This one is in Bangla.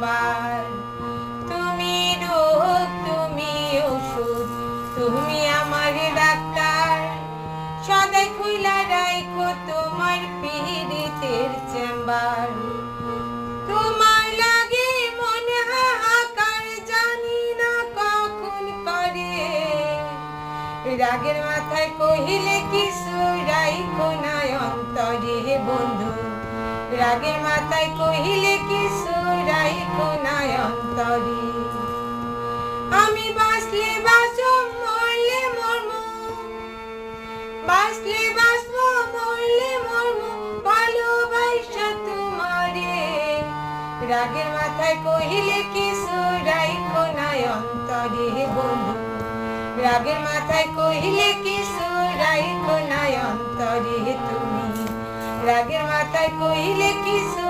চেম্বার তুমি রোগ, তুমি ওষুধ, তুমি আমার ডাক্তার। সদাই খুইলা রাইখো তোমার পীড়িতের চেম্বার। রাগের মাথায় কহিলে কিছু রাইখো না অন্তরে, বন্ধু। রাগের মাথায় কহিলে রাগের মাথায় কহিলে কিছু রাইখো কোনায় অন্তরে বন্ধু? রাগের মাথায় কহিলে কিছু রাইখো কোনায় অন্তরে তুমি? রাগের মাথায় কহিলে কিছু